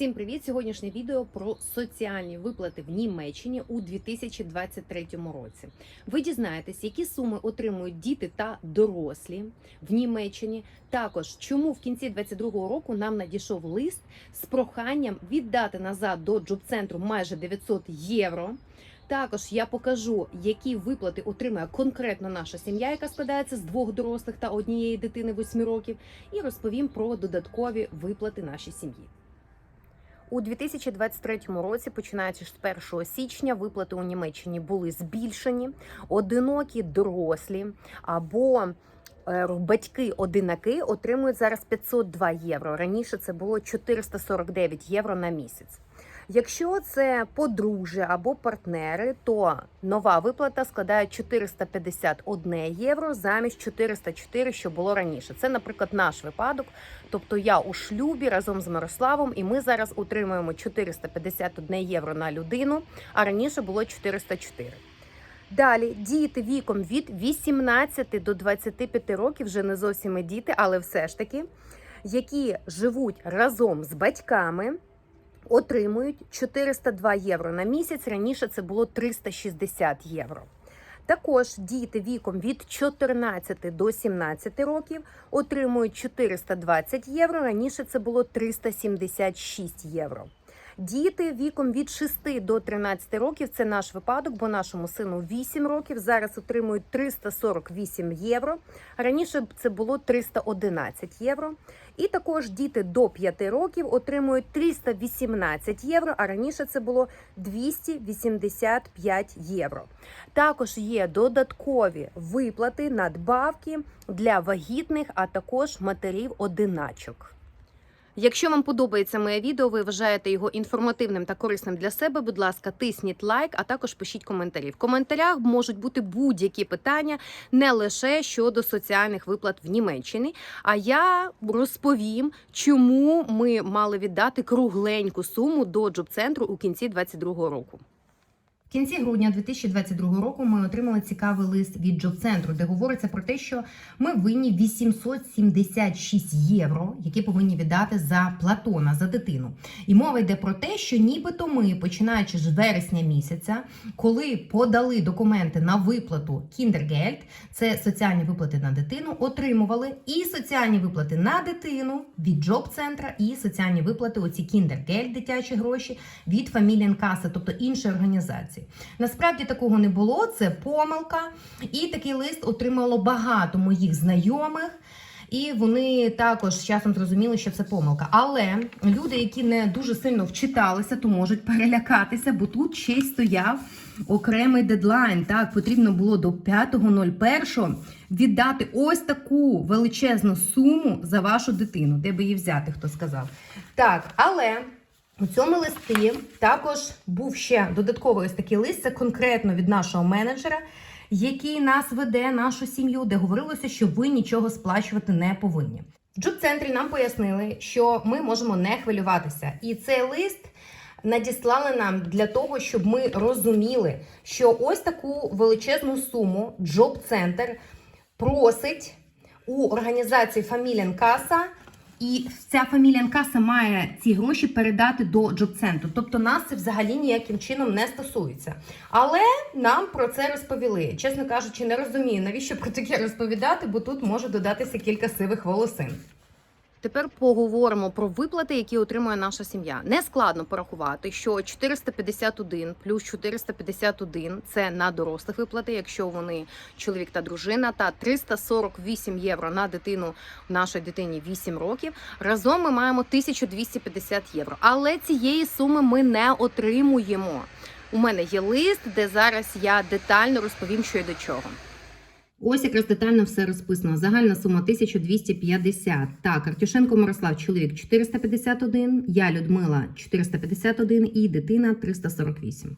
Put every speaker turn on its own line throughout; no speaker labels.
Всім привіт! Сьогоднішнє відео про соціальні виплати в Німеччині у 2023 році. Ви дізнаєтесь, які суми отримують діти та дорослі в Німеччині. Також чому в кінці 2022 року нам надійшов лист з проханням віддати назад до джоб-центру майже 900 євро. Також я покажу, які виплати отримує конкретно наша сім'я, яка складається з двох дорослих та однієї дитини 8 років, і розповім про додаткові виплати нашій сім'ї. У 2023 році, починаючи з 1 січня, виплати у Німеччині були збільшені. Одинокі дорослі або е, батьки-одинаки отримують зараз 502 євро. Раніше це було 449 євро на місяць. Якщо це подружжя або партнери, то нова виплата складає 451 євро замість 404, що було раніше. Це, наприклад, наш випадок. Тобто я у шлюбі разом з Мирославом, і ми зараз утримуємо 451 євро на людину, а раніше було 404. Далі діти віком від 18 до 25 років, вже не зовсім і діти, але все ж таки, які живуть разом з батьками отримують 402 євро на місяць. Раніше це було 360 євро. Також діти віком від 14 до 17 років отримують 420 євро. Раніше це було 376 євро. Діти віком від 6 до 13 років це наш випадок, бо нашому сину 8 років. Зараз отримують 348 євро. Раніше це було 311 євро. І також діти до 5 років отримують 318 євро, а раніше це було 285 євро. Також є додаткові виплати, надбавки для вагітних, а також матерів-одиначок. Якщо вам подобається моє відео, ви вважаєте його інформативним та корисним для себе, будь ласка, тисніть лайк, а також пишіть коментарі. В коментарях можуть бути будь-які питання, не лише щодо соціальних виплат в Німеччині. А я розповім, чому ми мали віддати кругленьку суму до джоб-центру у кінці 2022 року. Кінці грудня 2022 року ми отримали цікавий лист від Джоб-центру, де говориться про те, що ми винні 876 євро, які повинні віддати за Платона за дитину. І мова йде про те, що нібито ми, починаючи з вересня місяця, коли подали документи на виплату Кіндергельд, це соціальні виплати на дитину, отримували і соціальні виплати на дитину від Джоб-центра, і соціальні виплати оці Кіндергельд, дитячі гроші від Фамілієнкаса, тобто іншої організації. Насправді такого не було, це помилка. І такий лист отримало багато моїх знайомих. І вони також з часом зрозуміли, що це помилка. Але люди, які не дуже сильно вчиталися, то можуть перелякатися, бо тут ще й стояв окремий дедлайн. Так, потрібно було до 5.01 віддати ось таку величезну суму за вашу дитину, де би її взяти, хто сказав. Так, але. У цьому листі також був ще додатковий ось такий лист. Це конкретно від нашого менеджера, який нас веде, нашу сім'ю, де говорилося, що ви нічого сплачувати не повинні. В джоб-центрі нам пояснили, що ми можемо не хвилюватися, і цей лист надіслали нам для того, щоб ми розуміли, що ось таку величезну суму джоб-центр просить у організації Фамілієнкаса і ця фамілія Нкаса має ці гроші передати до джоб-центру. Тобто нас це взагалі ніяким чином не стосується. Але нам про це розповіли. Чесно кажучи, не розумію, навіщо про таке розповідати, бо тут може додатися кілька сивих волосин. Тепер поговоримо про виплати, які отримує наша сім'я. Не складно порахувати, що 451 плюс 451 – це на дорослих виплати, якщо вони чоловік та дружина, та 348 євро на дитину нашій дитині 8 років. Разом ми маємо 1250 євро. Але цієї суми ми не отримуємо. У мене є лист, де зараз я детально розповім, що і до чого. Ось якраз детально все розписано. Загальна сума 1250. Так, Артюшенко Мирослав, чоловік 451, я Людмила 451 і дитина 348.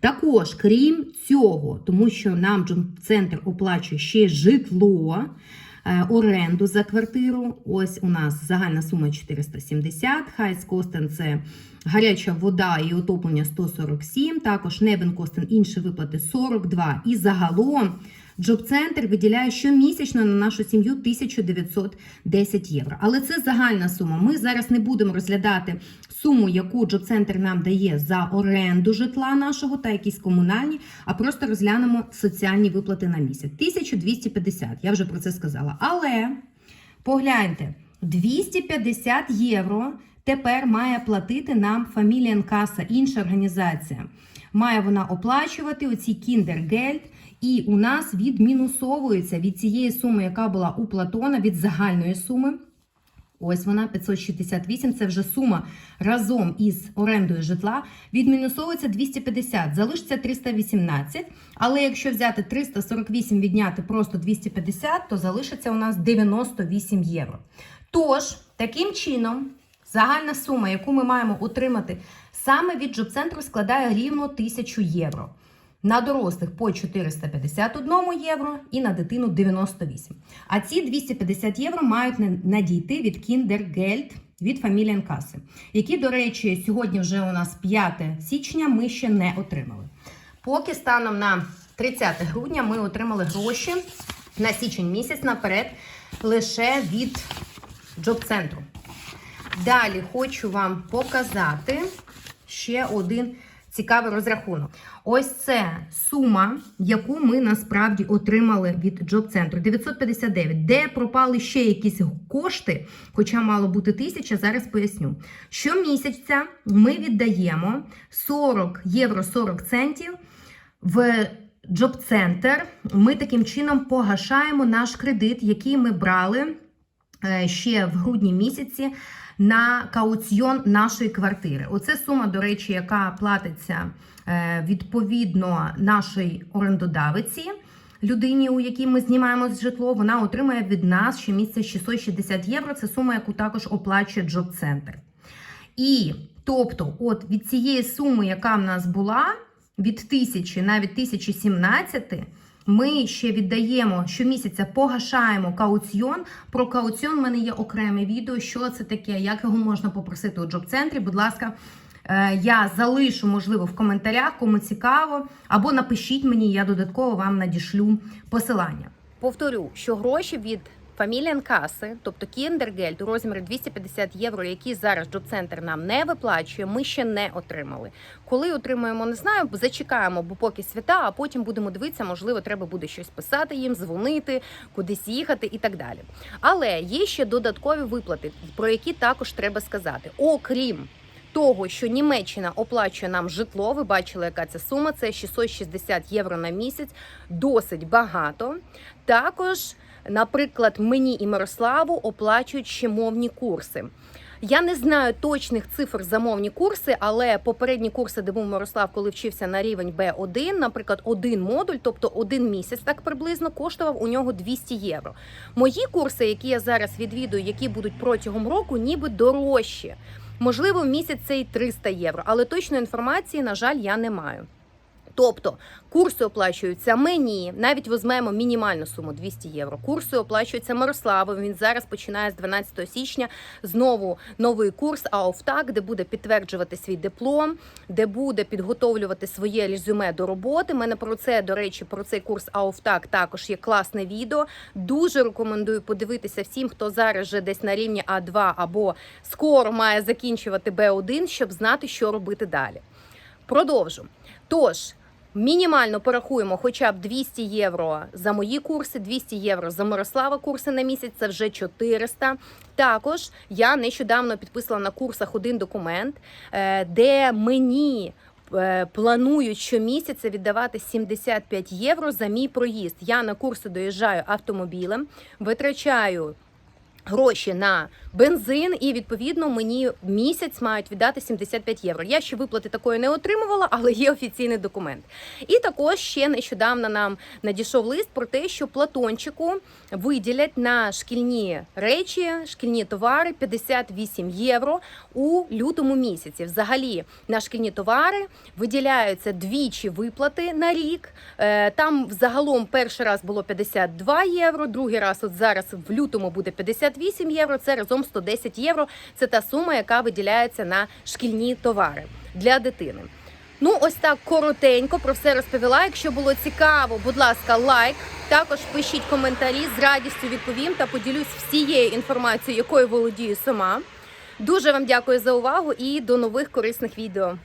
Також, крім цього, тому що нам центр оплачує ще житло, е, оренду за квартиру. Ось у нас загальна сума 470. Хайскостен це гаряча вода і отоплення 147. Також Небенкостен інші виплати 42. І загалом. Джоб-центр виділяє щомісячно на нашу сім'ю 1910 євро. Але це загальна сума. Ми зараз не будемо розглядати суму, яку Джоб-центр нам дає за оренду житла нашого та якісь комунальні, а просто розглянемо соціальні виплати на місяць. 1250, я вже про це сказала. Але погляньте, 250 євро тепер має платити нам фамілія Фамілієнкаса, інша організація. Має вона оплачувати оці кіндергельд, і у нас відмінусовується від цієї суми, яка була у Платона, від загальної суми. Ось вона 568, це вже сума разом із орендою житла. Відмінусовується 250, залишиться 318. Але якщо взяти 348 відняти просто 250, то залишиться у нас 98 євро. Тож, таким чином, загальна сума, яку ми маємо отримати саме від джоб-центру, складає рівно 1000 євро. На дорослих по 451 євро і на дитину 98. А ці 250 євро мають надійти від Kindergeld від Фамілієнкаси, які, до речі, сьогодні вже у нас 5 січня, ми ще не отримали. Поки станом на 30 грудня ми отримали гроші на січень місяць наперед лише від джоб-центру. Далі хочу вам показати ще один цікавий розрахунок. Ось це сума, яку ми насправді отримали від джоб-центру. 959. Де пропали ще якісь кошти, хоча мало бути тисяча, зараз поясню. Щомісяця ми віддаємо 40 євро 40 центів в джоб-центр. Ми таким чином погашаємо наш кредит, який ми брали е, ще в грудні місяці на кауціон нашої квартири. Оце сума, до речі, яка платиться е, відповідно нашій орендодавиці. Людині, у якій ми знімаємо житло, вона отримає від нас щомісяця 660 євро. Це сума, яку також оплачує джоб-центр. І тобто, от від цієї суми, яка в нас була, від 1000 навіть 1017, ми ще віддаємо щомісяця, погашаємо кауціон. Про кауціон в мене є окреме відео, що це таке, як його можна попросити у джоб-центрі. Будь ласка, е, я залишу, можливо, в коментарях, кому цікаво, або напишіть мені, я додатково вам надішлю посилання. Повторю, що гроші від Фамілієнкаси, тобто Кіндергельд у розмірі 250 євро, які зараз джоб-центр нам не виплачує, ми ще не отримали. Коли отримаємо, не знаю, зачекаємо, бо поки свята, а потім будемо дивитися, можливо, треба буде щось писати їм, дзвонити, кудись їхати і так далі. Але є ще додаткові виплати, про які також треба сказати. Окрім того, що Німеччина оплачує нам житло, ви бачили, яка це сума, це 660 євро на місяць, досить багато. Також, наприклад, мені і Мирославу оплачують ще мовні курси. Я не знаю точних цифр за мовні курси, але попередні курси, де був Мирослав, коли вчився на рівень B1, наприклад, один модуль, тобто один місяць, так приблизно коштував у нього 200 євро. Мої курси, які я зараз відвідую, які будуть протягом року, ніби дорожчі. Можливо, місяць це і 300 євро, але точної інформації, на жаль, я не маю. Тобто курси оплачуються мені, навіть візьмемо мінімальну суму 200 євро. Курси оплачуються Мирославу. Він зараз починає з 12 січня знову новий курс АОФТАК, де буде підтверджувати свій диплом, де буде підготовлювати своє резюме до роботи. Мене про це, до речі, про цей курс АОФТАК також є класне відео. Дуже рекомендую подивитися всім, хто зараз вже десь на рівні А2 або скоро має закінчувати Б1, щоб знати, що робити далі. Продовжу. Тож. Мінімально порахуємо хоча б 200 євро за мої курси, 200 євро за Мирослава курси на місяць, це вже 400. Також я нещодавно підписала на курсах один документ, е, де мені е, планують щомісяця віддавати 75 євро за мій проїзд. Я на курси доїжджаю автомобілем, витрачаю гроші на бензин, і відповідно мені місяць мають віддати 75 євро. Я ще виплати такої не отримувала, але є офіційний документ. І також ще нещодавно нам надійшов лист про те, що Платончику виділять на шкільні речі, шкільні товари 58 євро у лютому місяці. Взагалі на шкільні товари виділяються двічі виплати на рік. Е, Там взагалом перший раз було 52 євро, другий раз от зараз в лютому буде 58 євро. Це разом 110 євро. Це та сума, яка виділяється на шкільні товари для дитини. Ну, ось так коротенько про все розповіла. Якщо було цікаво, будь ласка, лайк. Також пишіть коментарі, з радістю відповім та поділюсь всією інформацією, якою володію сама. Дуже вам дякую за увагу і до нових корисних відео.